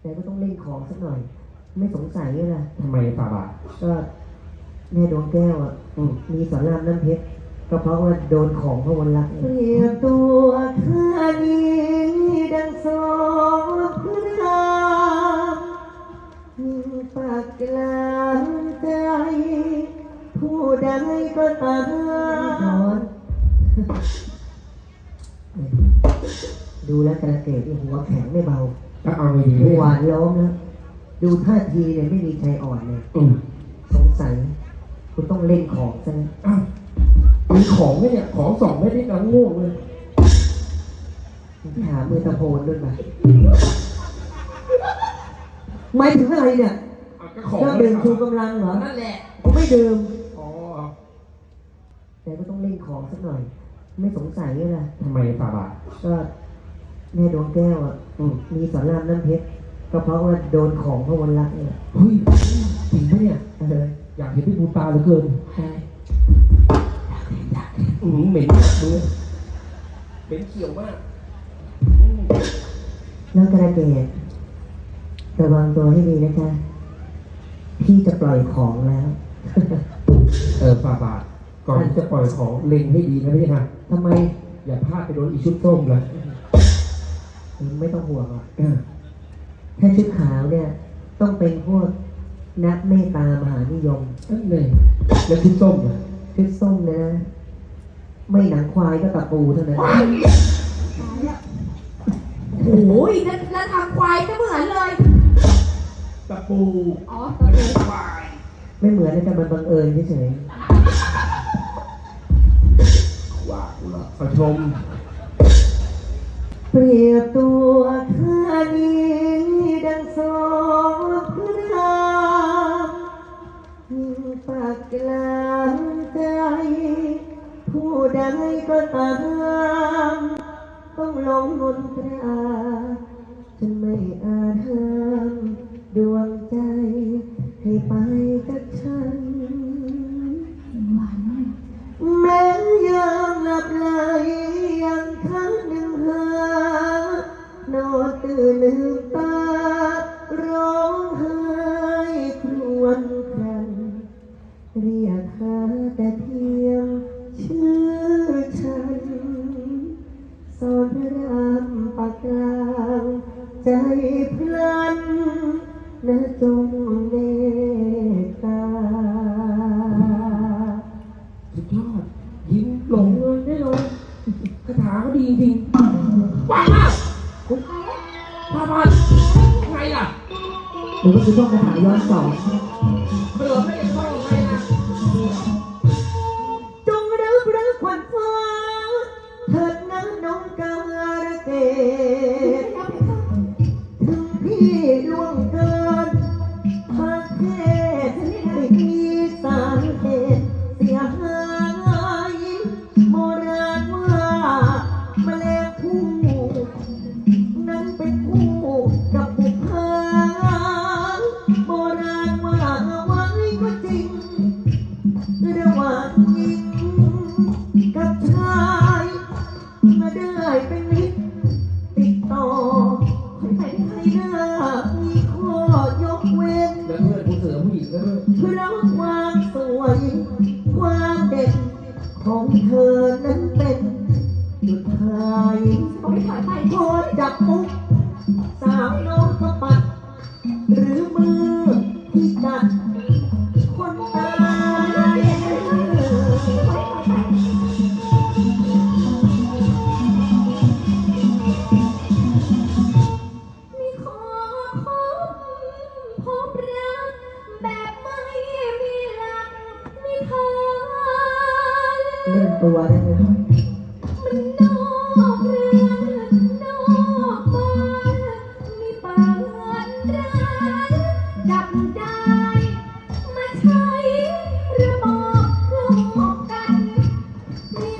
แต่ก็ต้องเล่นของสักหน่อย ไม่สงสัยเลยล่ะทำไมฝ่าบาทก็แม่ดวงแก้วอะอืมมีสอนรามน้ำเพชรก็เพราะว่าโดนของพระวันรักเปรียบตัวข้านี้ดังสองพระรามมีปากกลางใจ ผู้ใดก็ตาม ดูแล้วกระเกดนี่หัวแข็งไม่เบา ก็เอาไงดีเมื่อวานล้มแล้ว ดูท่าทีเนี่ยไม่มีใจอ่อนเลยอืมสงสัยคุณต้องเล่นของซะนะอ้าวมีของไหมเนี่ย ของสองไม่ได้กำลังง่วงเลย หามือตะโพนด้วยมาหมายถึงอะไรเนี่ยอะก็ของเครื่องดื่มชูกำลังเหรอนั่นแหละผมไม่ดื่มอ๋อแต่ก็ต้องเล่นของสักหน่อย ไม่สงสัยเลยล่ะทำไมฝ่าบาทก็ แม่ดวงแก้วอะอืมมีสอนรามน้ำเพชรก็เพราะว่าโดนของพระวันรักเนี่ยเฮ้ยจริงปะเนี่ย เอออยากเห็นพี่บูตาเหลือเกินใช่อืมเหม็นมากเลยเหม็นเขียวมากอืมแล้วกระเกดระวังตัวให้ดีนะจ๊ะพี่จะปล่อยของแล้วเออฝ่าบาทก่อนที่จะปล่อยของเล็งให้ดีนะพี่ฮะทำไม อย่าพลาดไปโดนอีชุดส้มเลย ไม่ต้องห่วงหรอกเออถ้าชุดขาวเนี่ย ต้องเป็นพวกนักเมตตามหานิยม นั่นเลยแล้วชุดส้มอะชุดส้มเนยนะ ไม่หนังควายก็ตะปูเท่านั้น โอ้ยแล้วแล้วทำควายก็เหมือนเลย ตะปูอ๋อตัวเองควายไม่เหมือนนะแต่มันบังเอิญเฉยว่ากูละขอชมๆ เปรียบตัวข้านี้ดังสองพระรามมีปากกลางใจ ผู้ใดก็ตามต้องลงมนตรา เขาดีจริงว้าวมากพาพันไงล่ะหรือว่าคือต้องคาถาย้อนสอน มลงผู้นั้นเป็นคู่กับบุพเพโบราณว่าไว้ก็จริงระหว่างหญิงกับชายมาได้เป็นมิตรติดต่อให้ได้มีข้อยกเว้น แล้วเพื่อนผู้เสือผู้หญิงก็ด้วยเพราะความสวย ความเด่นของเธอนั้นายเขาไม่ถอยไปพอจับปุ๊บสาวน้องก็ปัด หรือมือที่กัดคนตายมีขอพบพบรักแบบไม่มีหลักไมีทางเล่นตัวได้ไหม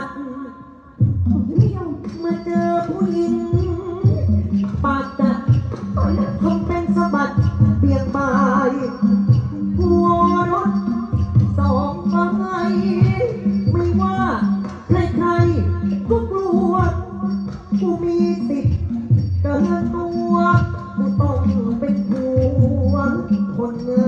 ดีมันนอกทางนอกของใครมาขอจับขอจูบแบบไม่นิดเดียวรู้มาเจอผู้หญิงปากจัดทำเป็นสะบัดเบี่ยงบายหัวรถสองไม้ไม่ว่าใครๆก็กลัวกูมีสิทธิ์เกินตัวกูต้องเป็นผัวคนง่าย